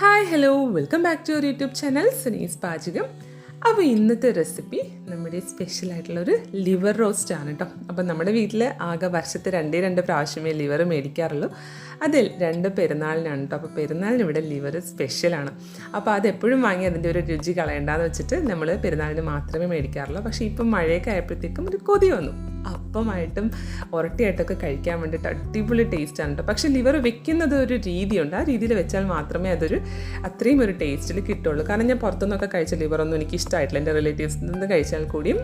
Hi hello welcome back to our YouTube channel Sunees പാചകം അപ്പോൾ ഇന്നത്തെ റെസിപ്പി നമ്മുടെ സ്പെഷ്യൽ ആയിട്ടുള്ള ഒരു ലിവർ റോസ്റ്റ് ആണ് കേട്ടോ അപ്പോൾ നമ്മുടെ വീട്ടിൽ ആകെ വർഷത്തെ രണ്ടേ രണ്ട് പ്രാവശ്യമേ ലിവർ മേടിക്കാറുള്ളൂ. അതിൽ രണ്ട് പെരുന്നാളിനാണ് കേട്ടോ അപ്പോൾ പെരുന്നാളിന് ഇവിടെ ലിവർ സ്പെഷ്യലാണ് അപ്പോൾ അതെപ്പോഴും വാങ്ങി അതിന്റെ ഒരു രുചി കളയണ്ടെന്ന് വെച്ചിട്ട് നമ്മൾ പെരുന്നാളിന് മാത്രമേ മേടിക്കാറുള്ളൂ. പക്ഷേ ഇപ്പം മഴയൊക്കെ ആയപ്പോഴത്തേക്കും ഒരു കൊതി വന്നു. അപ്പമായിട്ടും ഉരട്ടിയായിട്ടൊക്കെ കഴിക്കാൻ വേണ്ടിയിട്ട് അടിപൊളി ടേസ്റ്റാണ് കേട്ടോ പക്ഷേ ലിവർ വെക്കുന്നത് ഒരു രീതിയുണ്ട്. ആ രീതിയിൽ വെച്ചാൽ മാത്രമേ അതൊരു അത്രയും ഒരു ടേസ്റ്റിൽ കിട്ടുള്ളൂ. കാരണം ഞാൻ പുറത്തുനിന്നൊക്കെ കഴിച്ച ലിവറൊന്നും എനിക്ക് ഇഷ്ടമായിട്ടില്ല എന്റെ റിലേറ്റീവ്സ് നിന്ന് കഴിച്ചാൽ കൂടിയും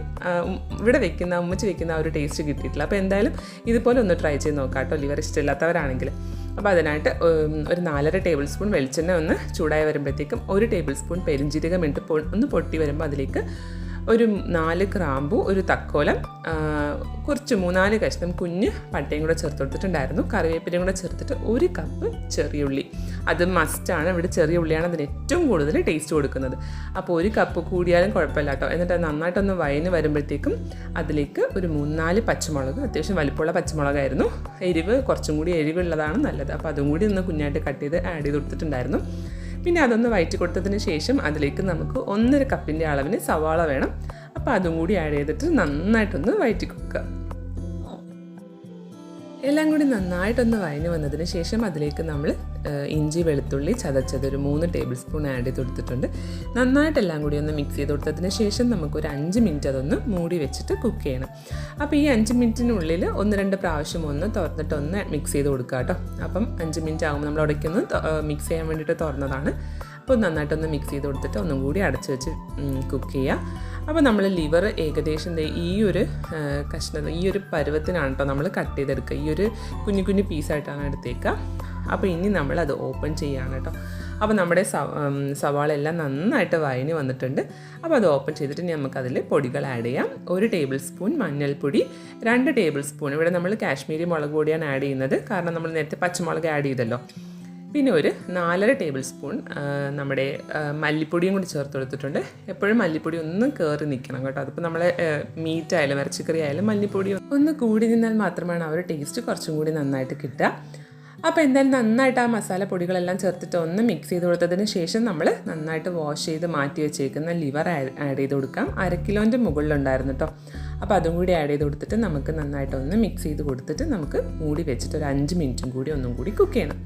ഇവിടെ വെക്കുന്ന ഉമ്മച്ച് വെക്കുന്ന ആ ഒരു ടേസ്റ്റ് കിട്ടിയിട്ടില്ല. അപ്പോൾ എന്തായാലും ഇതുപോലെ ഒന്ന് ട്രൈ ചെയ്ത് നോക്കാം കേട്ടോ ലിവർ ഇഷ്ടമില്ലാത്തവരാണെങ്കിൽ. അപ്പോൾ അതിനായിട്ട് ഒരു നാലര ടേബിൾ സ്പൂൺ വെളിച്ചെണ്ണ ഒന്ന് ചൂടായി വരുമ്പോഴത്തേക്കും ഒരു ടേബിൾ സ്പൂൺ പെരിഞ്ചീരകം ഇട്ട് ഒന്ന് പൊട്ടി വരുമ്പോൾ അതിലേക്ക് ഒരു നാല് ക്രാമ്പു ഒരു തക്കോലം കുറച്ച് മൂന്നാൽ കഷ്ണം കുഞ്ഞ് പട്ടയും കൂടെ ചേർത്ത് കൊടുത്തിട്ടുണ്ടായിരുന്നു. കറിവേപ്പിലയും കൂടെ ചേർത്തിട്ട് ഒരു കപ്പ് ചെറിയ ഉള്ളി. അത് മസ്റ്റാണ് ഇവിടെ ചെറിയ ഉള്ളിയാണ് അതിന് ഏറ്റവും കൂടുതൽ ടേസ്റ്റ് കൊടുക്കുന്നത്. അപ്പോൾ ഒരു കപ്പ് കൂടിയാലും കുഴപ്പമില്ല കേട്ടോ. എന്നിട്ട് നന്നായിട്ടൊന്ന് വയന് വരുമ്പോഴത്തേക്കും അതിലേക്ക് ഒരു മൂന്നാൽ പച്ചമുളക് അത്യാവശ്യം വലിപ്പമുള്ള പച്ചമുളകായിരുന്നു. എരിവ് കുറച്ചും കൂടി എരിവുള്ളതാണ് നല്ലത്. അപ്പോൾ അതും കൂടി ഒന്ന് കുഞ്ഞായിട്ട് കട്ട് ചെയ്ത് ആഡ് ചെയ്ത് കൊടുത്തിട്ടുണ്ടായിരുന്നു. പിന്നെ അതൊന്ന് വയറ്റി കൊടുത്തതിന് ശേഷം അതിലേക്ക് നമുക്ക് ഒന്നര കപ്പിന്റെ അളവിന് സവാള വേണം. അപ്പോൾ അതും കൂടി ആഡ് ചെയ്തിട്ട് നന്നായിട്ടൊന്ന് വയറ്റി കൊടുക്കുക. എല്ലാം കൂടി നന്നായിട്ടൊന്ന് വഴഞ്ഞു വന്നതിന് ശേഷം അതിലേക്ക് നമ്മൾ ഇഞ്ചി വെളുത്തുള്ളി ചതച്ചത് ഒരു മൂന്ന് ടേബിൾ സ്പൂൺ ആഡ് ചെയ്ത് കൊടുത്തിട്ടുണ്ട്. നന്നായിട്ട് എല്ലാം കൂടി ഒന്ന് മിക്സ് ചെയ്ത് കൊടുത്തതിന് ശേഷം നമുക്കൊരു അഞ്ച് മിനിറ്റ് അതൊന്ന് മൂടി വെച്ചിട്ട് കുക്ക് ചെയ്യണം. അപ്പോൾ ഈ അഞ്ച് മിനിറ്റിനുള്ളിൽ ഒന്ന് രണ്ട് പ്രാവശ്യം ഒന്ന് തുറന്നിട്ട് ഒന്ന് മിക്സ് ചെയ്ത് കൊടുക്കുക കേട്ടോ അപ്പം അഞ്ച് മിനിറ്റ് ആകുമ്പോൾ നമ്മൾ അവിടേക്കൊന്ന് മിക്സ് ചെയ്യാൻ വേണ്ടിയിട്ട് തുറന്നതാണ്. അപ്പോൾ നന്നായിട്ടൊന്ന് മിക്സ് ചെയ്ത് കൊടുത്തിട്ട് ഒന്നും കൂടി അടച്ച് വെച്ച് കുക്ക് ചെയ്യുക അപ്പോൾ നമ്മൾ ലിവർ ഏകദേശം ഈ ഒരു കഷ്ണം ഈ ഒരു പരുവത്തിനാണ് കേട്ടോ നമ്മൾ കട്ട് ചെയ്തെടുക്കുക ഈ ഒരു കുഞ്ഞു കുഞ്ഞു പീസായിട്ടാണ് എടുത്തേക്കുക അപ്പോൾ ഇനി നമ്മളത് ഓപ്പൺ ചെയ്യുകയാണ് കേട്ടോ അപ്പോൾ നമ്മുടെ സവ സവാള എല്ലാം നന്നായിട്ട് വയനി വന്നിട്ടുണ്ട്. അപ്പോൾ അത് ഓപ്പൺ ചെയ്തിട്ട് ഇനി നമുക്കതിൽ പൊടികൾ ആഡ് ചെയ്യാം. ഒരു ടേബിൾ സ്പൂൺ മഞ്ഞൾപ്പൊടി രണ്ട് ടേബിൾ സ്പൂൺ ഇവിടെ നമ്മൾ കാശ്മീരി മുളക് പൊടിയാണ് ആഡ് ചെയ്യുന്നത്. കാരണം നമ്മൾ നേരത്തെ പച്ചമുളക് ആഡ് ചെയ്തല്ലോ. പിന്നെ ഒരു നാലര ടേബിൾ സ്പൂൺ നമ്മുടെ മല്ലിപ്പൊടിയും കൂടി ചേർത്ത് കൊടുത്തിട്ടുണ്ട്. എപ്പോഴും മല്ലിപ്പൊടി ഒന്ന് കയറി നിൽക്കണം കേട്ടോ. അതിപ്പോൾ നമ്മളെ മീറ്റ് ആയാലും ഇറച്ചിക്കറി ആയാലും മല്ലിപ്പൊടി ഒന്ന് കൂടി നിന്നാൽ മാത്രമാണ് ആ ഒരു ടേസ്റ്റ് കുറച്ചും കൂടി നന്നായിട്ട് കിട്ടുക. അപ്പോൾ എന്തായാലും നന്നായിട്ട് ആ മസാല പൊടികളെല്ലാം ചേർത്തിട്ട് ഒന്ന് മിക്സ് ചെയ്ത് കൊടുത്തതിന് ശേഷം നമ്മൾ നന്നായിട്ട് വാഷ് ചെയ്ത് മാറ്റി വെച്ചേക്കുന്ന ലിവർ ആഡ് ചെയ്ത് കൊടുക്കാം. അര കിലോന്റെ മുകളിലുണ്ടായിരുന്നു കേട്ടോ അപ്പോൾ അതും കൂടി ആഡ് ചെയ്ത് കൊടുത്തിട്ട് നമുക്ക് നന്നായിട്ട് ഒന്ന് മിക്സ് ചെയ്ത് കൊടുത്തിട്ട് നമുക്ക് മൂടി വെച്ചിട്ട് ഒരു അഞ്ച് മിനിറ്റും കൂടി ഒന്നും കൂടി കുക്ക് ചെയ്യണം.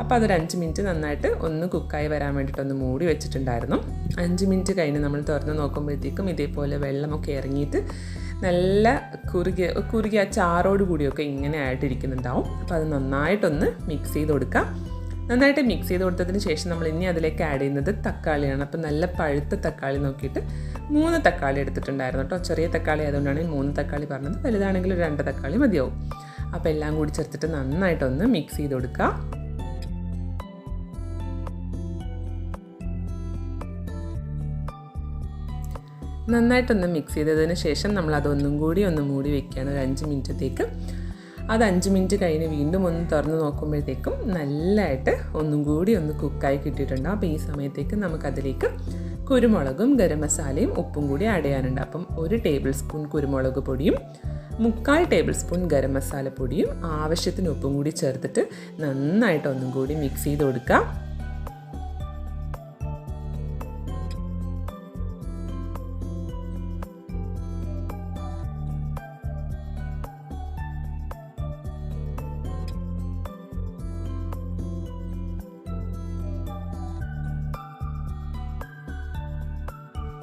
അപ്പോൾ അതൊരു അഞ്ച് മിനിറ്റ് നന്നായിട്ട് ഒന്ന് കുക്കായി വരാൻ വേണ്ടിയിട്ടൊന്ന് മൂടി വെച്ചിട്ടുണ്ടായിരുന്നു. അഞ്ച് മിനിറ്റ് കഴിഞ്ഞ് നമ്മൾ തുറന്ന് നോക്കുമ്പോഴത്തേക്കും ഇതേപോലെ വെള്ളമൊക്കെ ഇറങ്ങിയിട്ട് നല്ല കുറുകിയ കുറുകിയ ചാറോട് കൂടിയൊക്കെ ഇങ്ങനെ ആയിട്ടിരിക്കുന്നുണ്ടാവും. അപ്പോൾ അത് നന്നായിട്ടൊന്ന് മിക്സ് ചെയ്ത് കൊടുക്കാം. നന്നായിട്ട് മിക്സ് ചെയ്ത് കൊടുത്തതിന് ശേഷം നമ്മൾ ഇനി അതിലേക്ക് ആഡ് ചെയ്യുന്നത് തക്കാളിയാണ്. അപ്പോൾ നല്ല പഴുത്ത തക്കാളി നോക്കിയിട്ട് മൂന്ന് തക്കാളി എടുത്തിട്ടുണ്ടായിരുന്നു കേട്ടോ. ചെറിയ തക്കാളി ആയതുകൊണ്ടാണ് മൂന്ന് തക്കാളി പറഞ്ഞത്. വലുതാണെങ്കിൽ രണ്ട് തക്കാളി മതിയാവും. അപ്പോൾ എല്ലാം കൂടി ചേർത്തിട്ട് നന്നായിട്ടൊന്ന് മിക്സ് ചെയ്ത് കൊടുക്കുക നന്നായിട്ടൊന്ന് മിക്സ് ചെയ്തതിന് ശേഷം നമ്മൾ അതൊന്നും കൂടി ഒന്ന് മൂടി വെക്കുകയാണ്. ഒരു അഞ്ച് മിനിറ്റത്തേക്ക്. അത് അഞ്ച് മിനിറ്റ് കഴിഞ്ഞ് വീണ്ടും ഒന്ന് തുറന്ന് നോക്കുമ്പോഴത്തേക്കും നല്ലതായിട്ട് ഒന്നും കൂടി ഒന്ന് കുക്കായി കിട്ടിയിട്ടുണ്ട്. അപ്പോൾ ഈ സമയത്തേക്ക് നമുക്കതിലേക്ക് കുരുമുളകും ഗരം മസാലയും ഉപ്പും കൂടി ആഡ് ചെയ്യാനുണ്ട്. അപ്പം ഒരു ടേബിൾ സ്പൂൺ കുരുമുളക് പൊടിയും മുക്കാൽ ടേബിൾ സ്പൂൺ ഗരം മസാല പൊടിയും ആവശ്യത്തിന് ഉപ്പും കൂടി ചേർത്തിട്ട് നന്നായിട്ട് ഒന്നും കൂടി മിക്സ് ചെയ്ത് കൊടുക്കുക.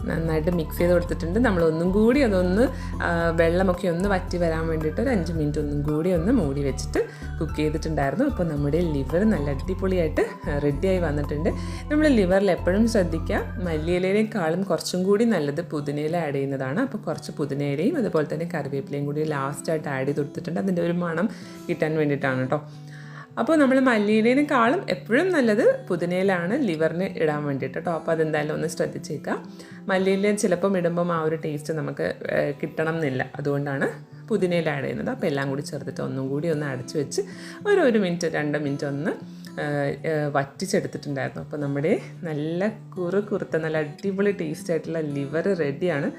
നന്നായിട്ട് മിക്സ് ചെയ്ത് കൊടുത്തിട്ടുണ്ട്. നമ്മൾ ഒന്നും കൂടി അതൊന്ന് വെള്ളമൊക്കെ ഒന്ന് വറ്റി വരാൻ വേണ്ടിയിട്ട് ഒരു അഞ്ച് മിനിറ്റ് ഒന്നും കൂടി ഒന്ന് മൂടി വെച്ചിട്ട് കുക്ക് ചെയ്തിട്ടുണ്ടായിരുന്നു. അപ്പോൾ നമ്മുടെ ലിവർ നല്ല അടിപൊളിയായിട്ട് റെഡിയായി വന്നിട്ടുണ്ട്. നമ്മൾ ലിവറിൽ എപ്പോഴും ശ്രദ്ധിക്കുക മല്ലിയിലയിലേക്കാളും കുറച്ചും കൂടി നല്ലത് പുതിനയില ആഡ് ചെയ്യുന്നതാണ്. അപ്പോൾ കുറച്ച് പുതിനയിലയും അതുപോലെ തന്നെ കറിവേപ്പിലയും കൂടി ലാസ്റ്റായിട്ട് ആഡ് ചെയ്ത് കൊടുത്തിട്ടുണ്ട്. അതിന്റെ ഒരു മണം കിട്ടാൻ വേണ്ടിയിട്ടാണ് കേട്ടോ. അപ്പോൾ നമ്മൾ മല്ലിയിലേനേക്കാളും എപ്പോഴും നല്ലത് പുതിനയിലാണ് ലിവറിന് ഇടാൻ വേണ്ടിയിട്ട് കേട്ടോ അപ്പോൾ അതെന്തായാലും ഒന്ന് ശ്രദ്ധിച്ചേക്കാം. മല്ലിയില ചിലപ്പം ഇടുമ്പം ആ ഒരു ടേസ്റ്റ് നമുക്ക് കിട്ടണം എന്നില്ല അതുകൊണ്ടാണ് പുതിനയില ആഡ് ചെയ്യുന്നത്. അപ്പോൾ എല്ലാം കൂടി ചേർത്തിട്ട് ഒന്നും കൂടി ഒന്ന് അടച്ചു വെച്ച് ഒരു ഒരു മിനിറ്റ് രണ്ട് മിനിറ്റ് ഒന്ന് വറ്റിച്ചെടുത്തിട്ടുണ്ടായിരുന്നു. അപ്പോൾ നമ്മുടെ നല്ല കുറു കുറുത്ത നല്ല അടിപൊളി ടേസ്റ്റ് ആയിട്ടുള്ള ലിവർ റെഡിയാണ്.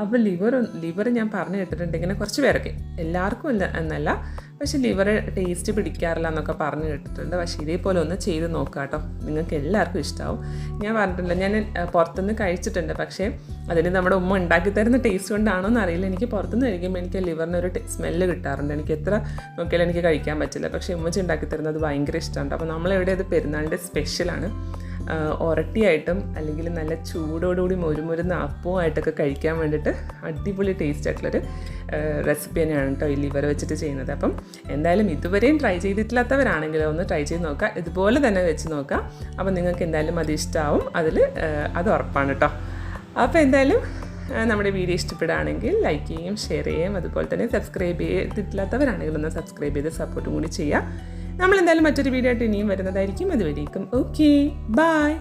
അപ്പോൾ ലിവർ ലിവർ ഞാൻ പറഞ്ഞു കേട്ടിട്ടുണ്ട്. ഇങ്ങനെ കുറച്ച് പേരൊക്കെ. എല്ലാവർക്കും ഇല്ല എന്നല്ല. പക്ഷേ ലിവർ ടേസ്റ്റ് പിടിക്കാറില്ല എന്നൊക്കെ പറഞ്ഞു കേട്ടിട്ടുണ്ട്. പക്ഷേ ഇതേപോലെ ഒന്ന് ചെയ്ത് നോക്കാം കേട്ടോ. നിങ്ങൾക്ക് എല്ലാവർക്കും ഇഷ്ടമാവും ഞാൻ പറഞ്ഞിട്ടില്ല. ഞാൻ പുറത്തുനിന്ന് കഴിച്ചിട്ടുണ്ട്. പക്ഷേ അതിന് നമ്മുടെ ഉമ്മ ഉണ്ടാക്കി തരുന്ന ടേസ്റ്റ് കൊണ്ടാണോ എന്ന് അറിയില്ല. എനിക്ക് പുറത്തുനിന്ന് കഴിക്കുമ്പോൾ എനിക്ക് ലിവറിന് ഒരു സ്മെല്ല് കിട്ടാറുണ്ട്. എനിക്ക് എത്ര നോക്കിയാലും എനിക്ക് കഴിക്കാൻ പറ്റില്ല. പക്ഷേ ഉമ്മച്ചി ഉണ്ടാക്കി തരുന്നത് ഭയങ്കര ഇഷ്ടമുണ്ട് അപ്പോൾ നമ്മളെവിടെ അത് പെരുന്നാളിന്റെ സ്പെഷ്യലാണ് ഒരട്ടിയായിട്ടും അല്ലെങ്കിൽ നല്ല ചൂടോടുകൂടി മൊരുമൊരുന്ന അപ്പവുമായിട്ടൊക്കെ കഴിക്കാൻ വേണ്ടിയിട്ട് അടിപൊളി ടേസ്റ്റ് ആയിട്ടുള്ളൊരു റെസിപ്പി തന്നെയാണ് കേട്ടോ ഈ ലിവർ വെച്ചിട്ട് ചെയ്യുന്നത്. അപ്പം എന്തായാലും ഇതുവരെയും ട്രൈ ചെയ്തിട്ടില്ലാത്തവരാണെങ്കിൽ ഒന്ന് ട്രൈ ചെയ്ത് നോക്കുക ഇതുപോലെ തന്നെ വെച്ച് നോക്കുക അപ്പം നിങ്ങൾക്ക് എന്തായാലും അത് ഇഷ്ടമാവും അതിൽ അത് ഉറപ്പാണ് കേട്ടോ അപ്പോൾ എന്തായാലും നമ്മുടെ വീഡിയോ ഇഷ്ടപ്പെടുകയാണെങ്കിൽ ലൈക്ക് ചെയ്യുകയും ഷെയർ ചെയ്യുകയും അതുപോലെ തന്നെ സബ്സ്ക്രൈബ് ചെയ്തിട്ടില്ലാത്തവരാണെങ്കിൽ ഒന്ന് സബ്സ്ക്രൈബ് ചെയ്ത് സപ്പോർട്ടും കൂടി ചെയ്യുക. നമ്മൾ എന്തായാലും മറ്റൊരു വീഡിയോ ആയിട്ട് ഇനിയും വരുന്നതായിരിക്കും. അതുവരേക്കും ഓക്കെ ബൈ